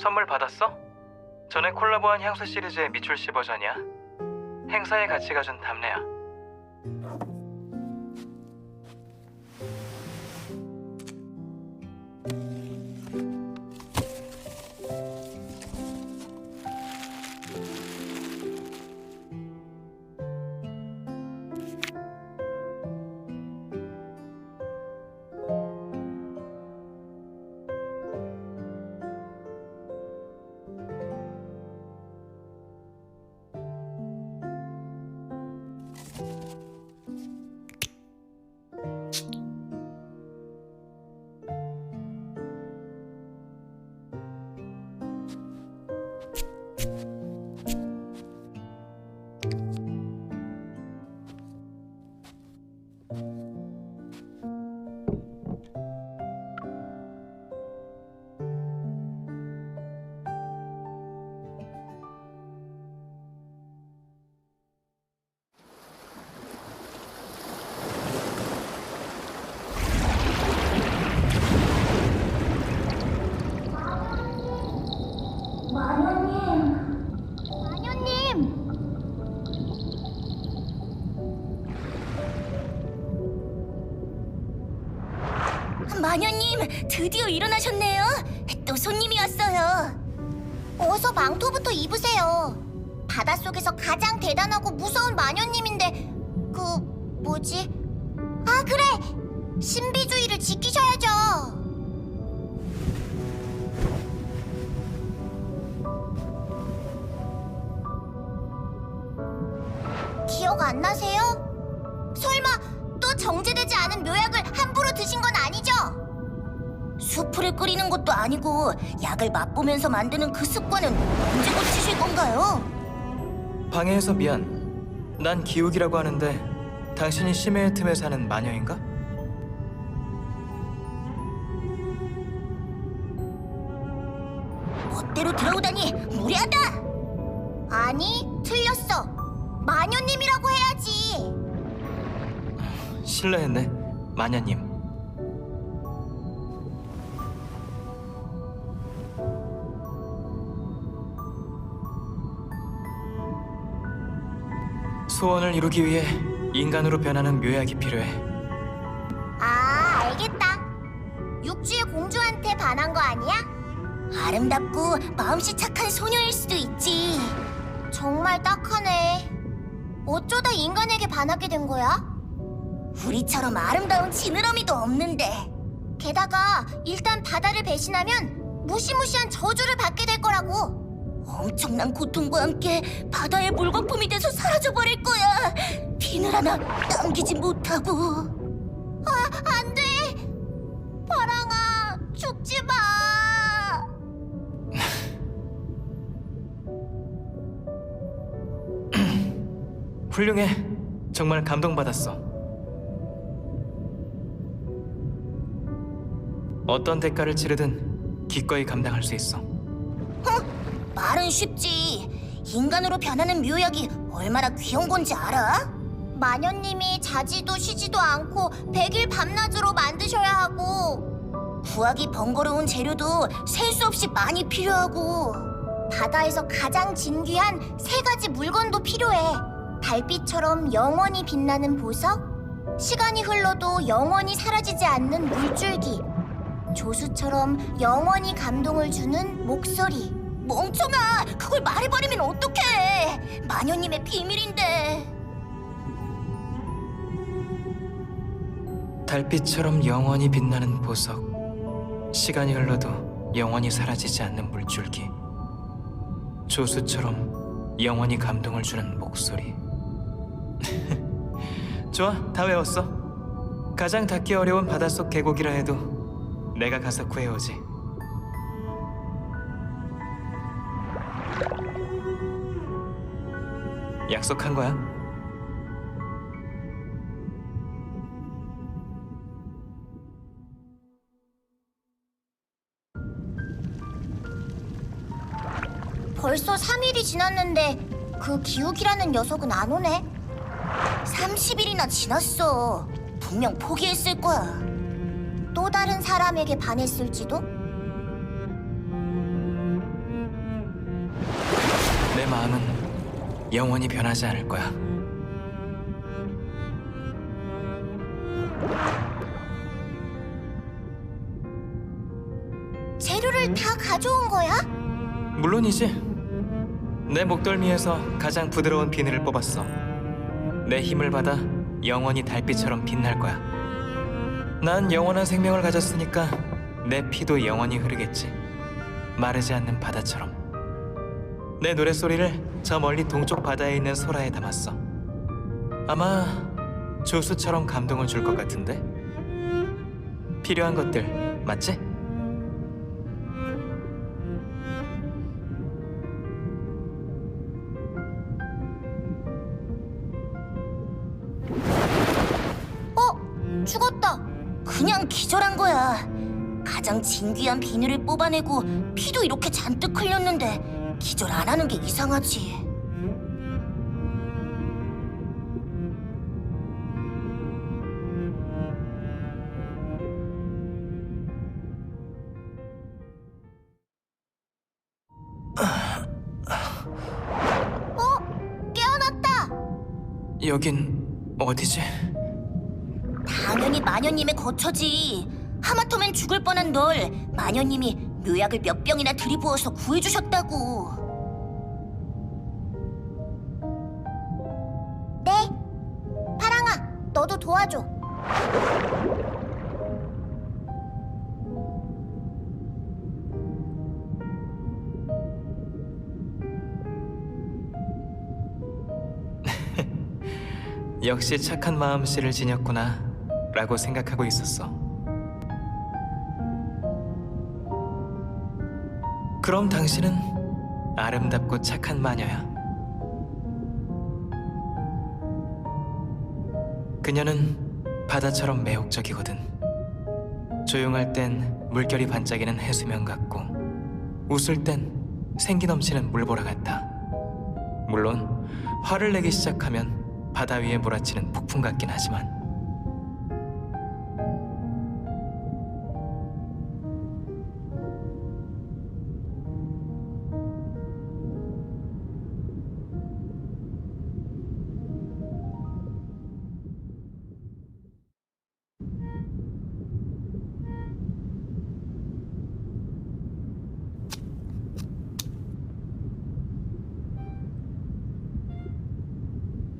선물 받았어? 전에 콜라보한 향수 시리즈의 미출시 버전이야. 행사에 같이 가준 답례야. 님, 드디어 일어나셨네요. 또 손님이 왔어요. 어서 망토부터 입으세요. 바닷속에서 가장 대단하고 무서운 마녀님인데 그 뭐지? 아 그래! 신비주의를 지키셔야죠. 기억 안 나세요? 설마 또 정제되지 않은 묘약을 함부로 드신 건? 수프를 끓이는 것도 아니고 약을 맛보면서 만드는 그 습관은 언제 고치실 건가요? 방해해서 미안. 난 기욱이라고 하는데 당신이 심해의 틈에 사는 마녀인가? 멋대로 들어오다니 무례하다! 아니, 틀렸어. 마녀님이라고 해야지. 실례했네, 마녀님. 소원을 이루기 위해 인간으로 변하는 묘약이 필요해. 아, 알겠다. 육지의 공주한테 반한 거 아니야? 아름답고 마음씨 착한 소녀일 수도 있지. 정말 딱하네. 어쩌다 인간에게 반하게 된 거야? 우리처럼 아름다운 지느러미도 없는데. 게다가 일단 바다를 배신하면 무시무시한 저주를 받게 될 거라고. 엄청난 고통과 함께 바다의 물거품이 돼서 사라져 버릴 거야. 비늘 하나 남기지 못하고. 아, 안 돼. 파랑아, 죽지 마. 훌륭해. 정말 감동받았어. 어떤 대가를 치르든 기꺼이 감당할 수 있어. 말은 쉽지. 인간으로 변하는 묘약이 얼마나 귀한 건지 알아? 마녀님이 자지도 쉬지도 않고 백일 밤낮으로 만드셔야 하고 구하기 번거로운 재료도 셀 수 없이 많이 필요하고 바다에서 가장 진귀한 세 가지 물건도 필요해. 달빛처럼 영원히 빛나는 보석, 시간이 흘러도 영원히 사라지지 않는 물줄기, 조수처럼 영원히 감동을 주는 목소리. 멍청아! 그걸 말해버리면 어떡해! 마녀님의 비밀인데. 달빛처럼 영원히 빛나는 보석. 시간이 흘러도 영원히 사라지지 않는 물줄기. 조수처럼 영원히 감동을 주는 목소리. 좋아, 다 외웠어. 가장 닿기 어려운 바닷속 계곡이라 해도 내가 가서 구해오지. 약속한 거야. 벌써 3일이 지났는데 그 기욱이라는 녀석은 안 오네. 30일이나 지났어. 분명 포기했을 거야. 또 다른 사람에게 반했을지도? 마음은 영원히 변하지 않을 거야. 재료를 다 가져온 거야? 물론이지. 내 목덜미에서 가장 부드러운 비늘을 뽑았어. 내 힘을 받아 영원히 달빛처럼 빛날 거야. 난 영원한 생명을 가졌으니까 내 피도 영원히 흐르겠지. 마르지 않는 바다처럼. 내 노랫소리를 저 멀리 동쪽 바다에 있는 소라에 담았어. 아마 조수처럼 감동을 줄 것 같은데? 필요한 것들 맞지? 어? 죽었다. 그냥 기절한 거야. 가장 진귀한 비늘을 뽑아내고 피도 이렇게 잔뜩 흘렸는데 기절 안 하는 게 이상하지. 어? 깨어났다. 여긴 어디지? 당연히 마녀님의 거처지. 하마터면 죽을 뻔한 널 마녀님이 묘약을 몇 병이나 들이부어서 구해주셨다고. 네. 파랑아, 너도 도와줘. 역시 착한 마음씨를 지녔구나 라고 생각하고 있었어 그럼 당신은 아름답고 착한 마녀야. 그녀는 바다처럼 매혹적이거든. 조용할 땐 물결이 반짝이는 해수면 같고 웃을 땐 생기 넘치는 물보라 같다. 물론 화를 내기 시작하면 바다 위에 몰아치는 폭풍 같긴 하지만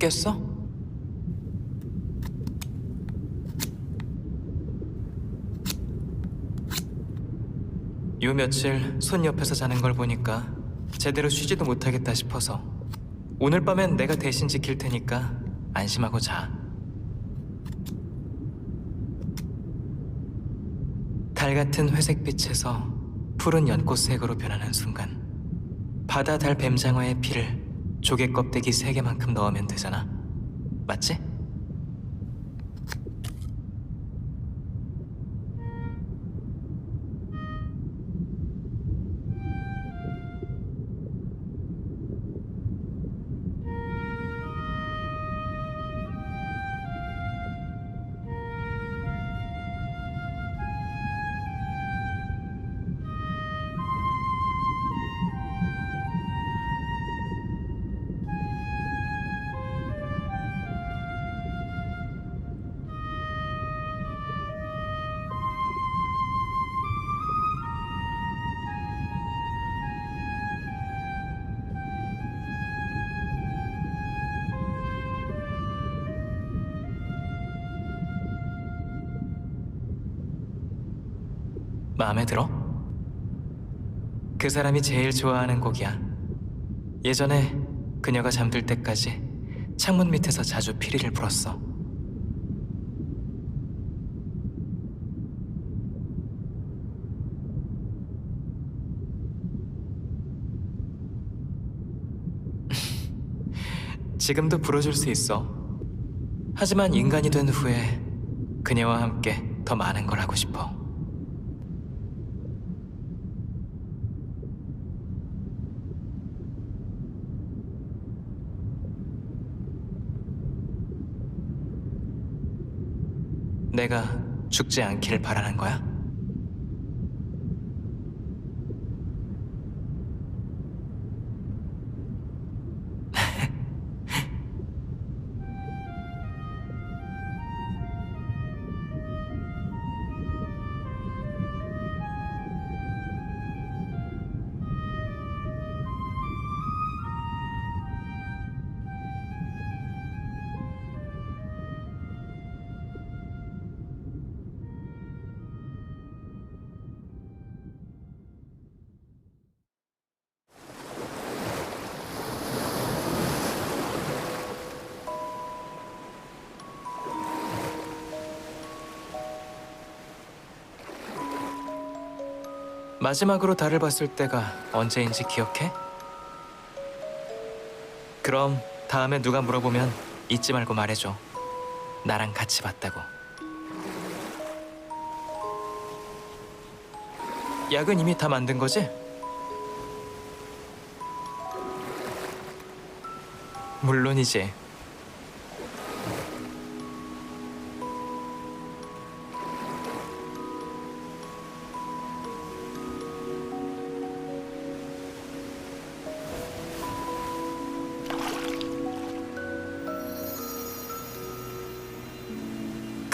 깼어? 요 며칠 손 옆에서 자는 걸 보니까 제대로 쉬지도 못하겠다 싶어서 오늘 밤엔 내가 대신 지킬 테니까 안심하고 자. 달 같은 회색빛에서 푸른 연꽃색으로 변하는 순간 바다 달 뱀장어의 피를 조개 껍데기 세 개만큼 넣으면 되잖아. 맞지? 마음에 들어? 그 사람이 제일 좋아하는 곡이야. 예전에 그녀가 잠들 때까지 창문 밑에서 자주 피리를 불었어. 지금도 불어줄 수 있어. 하지만 인간이 된 후에 그녀와 함께 더 많은 걸 하고 싶어. 내가 죽지 않기를 바라는 거야? 마지막으로 달을 봤을 때가 언제인지 기억해? 그럼 다음에 누가 물어보면 잊지 말고 말해줘. 나랑 같이 봤다고. 약은 이미 다 만든 거지? 물론이지.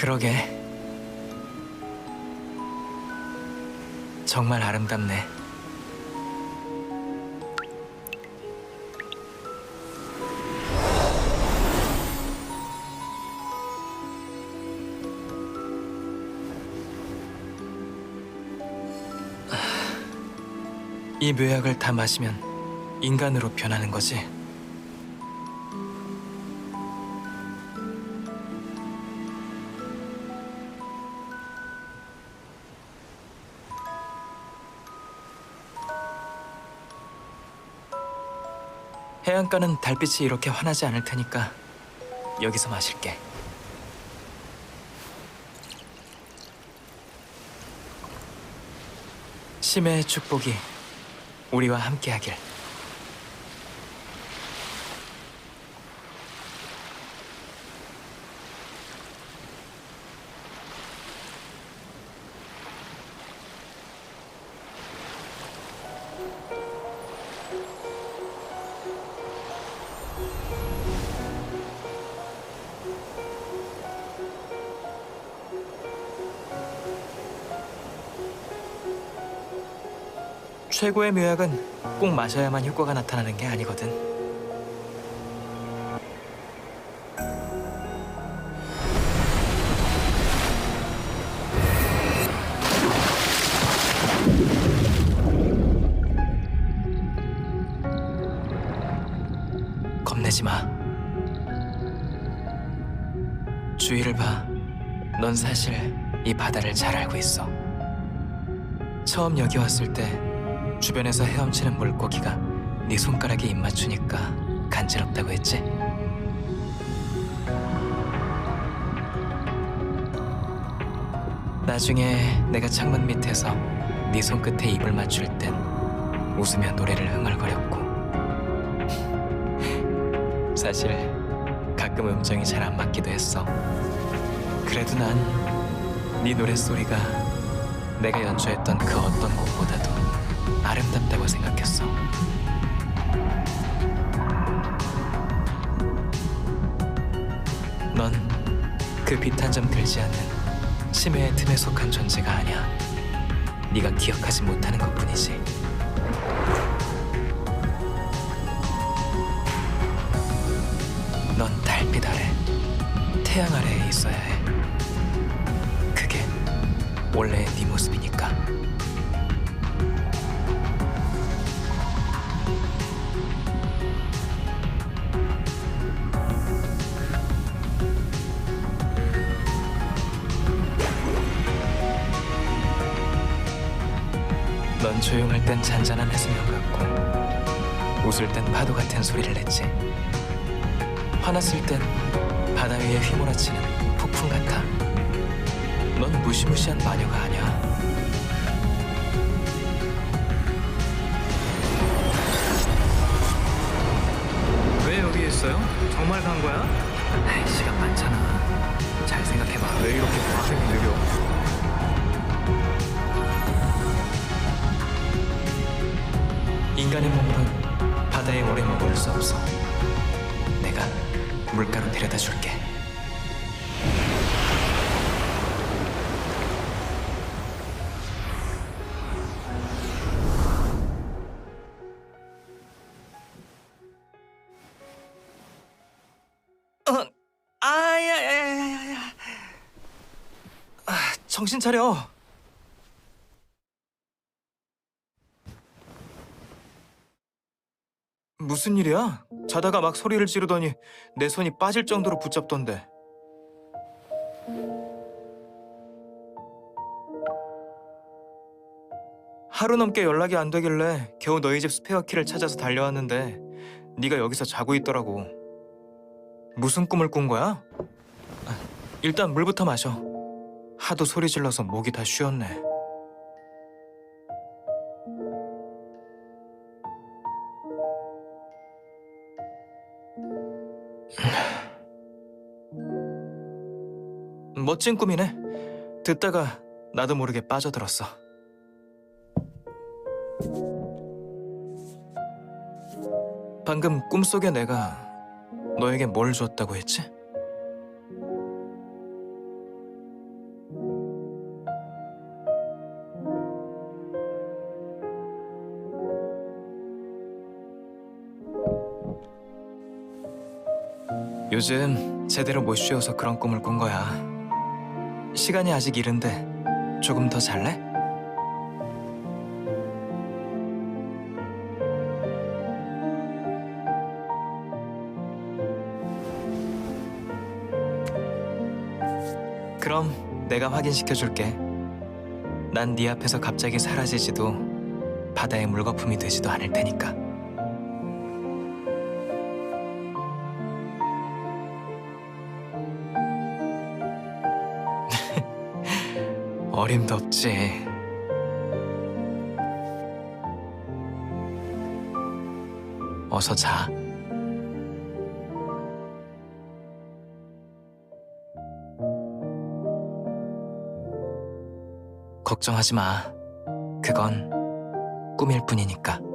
그러게. 정말 아름답네. 아, 이 묘약을 다 마시면 인간으로 변하는 거지. 해안가는 달빛이 이렇게 환하지 않을 테니까 여기서 마실게. 심해의 축복이 우리와 함께하길. 최고의 묘약은 꼭 마셔야만 효과가 나타나는 게 아니거든. 겁내지 마. 주위를 봐. 넌 사실 이 바다를 잘 알고 있어. 처음 여기 왔을 때 주변에서 헤엄치는 물고기가 네 손가락에 입 맞추니까 간지럽다고 했지? 나중에 내가 창문 밑에서 네 손끝에 입을 맞출 땐 웃으며 노래를 흥얼거렸고 사실 가끔 음정이 잘 안 맞기도 했어 그래도 난 네 노랫소리가 내가 연주했던 그 어떤 곡보다도 아름답다고 생각했어. 넌 그 빛 한 점 들지 않는 심해의 틈에 속한 존재가 아니야. 네가 기억하지 못하는 것뿐이지. 넌 달빛 아래, 태양 아래에 있어야 해. 그게 원래의 네 땐 잔잔한 해수면 같고 웃을 땐 파도 같은 소리를 냈지. 화났을 땐 바다 위에 휘몰아치는 폭풍 같아. 넌 무시무시한 마녀가 아니야. 왜 여기 있어요? 정말 간 거야? 시간 많잖아. 정신 차려. 무슨 일이야? 자다가 막 소리를 지르더니 내 손이 빠질 정도로 붙잡던데. 하루 넘게 연락이 안 되길래 겨우 너희 집 스페어 키를 찾아서 달려왔는데 네가 여기서 자고 있더라고. 무슨 꿈을 꾼 거야? 아, 일단 물부터 마셔. 하도 소리 질러서 목이 다 쉬었네. 멋진 꿈이네. 듣다가 나도 모르게 빠져들었어. 방금 꿈속에 내가 너에게 뭘 줬다고 했지? 요즘 제대로 못 쉬어서 그런 꿈을 꾼 거야. 시간이 아직 이른데 조금 더 잘래? 그럼 내가 확인시켜 줄게. 난 네 앞에서 갑자기 사라지지도 바다의 물거품이 되지도 않을 테니까. 어림도 없지. 어서 자. 걱정하지 마. 그건 꿈일 뿐이니까.